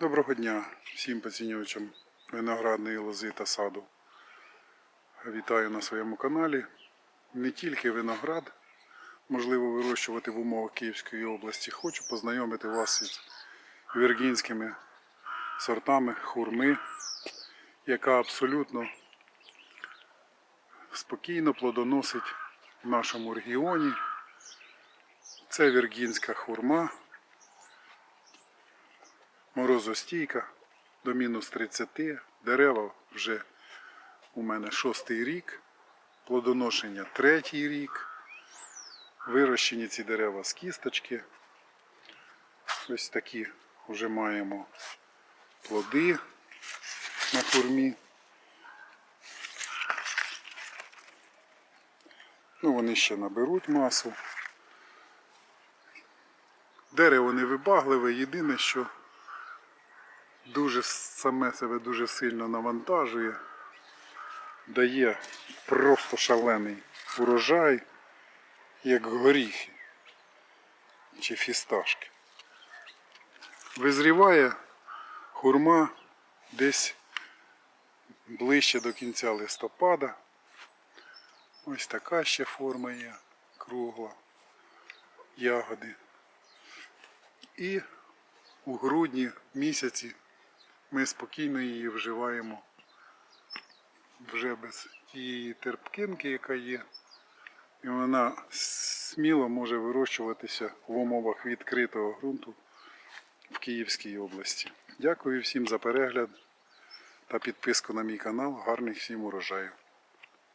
Доброго дня всім поцінювачам виноградної лози та саду. Вітаю на своєму каналі. Не тільки виноград можливо вирощувати в умовах Київської області. Хочу познайомити вас із віргінськими сортами хурми, яка абсолютно спокійно плодоносить в нашому регіоні. Це віргінська хурма морозостійка до мінус 30. Дерева вже у мене шостий рік, плодоношення третій рік. Вирощені ці дерева з кісточки. Ось такі вже маємо плоди на хурмі. Ну, вони ще наберуть масу. Дерево невибагливе, єдине, що дуже саме себе дуже сильно навантажує, дає просто шалений урожай, як горіхи чи фісташки. Визріває хурма десь ближче до кінця листопада. Ось така ще форма є, кругла, ягоди. І у грудні місяці ми спокійно її вживаємо вже без тієї терпкинки, яка є. І вона сміло може вирощуватися в умовах відкритого ґрунту в Київській області. Дякую всім за перегляд та підписку на мій канал. Гарних всім урожаю!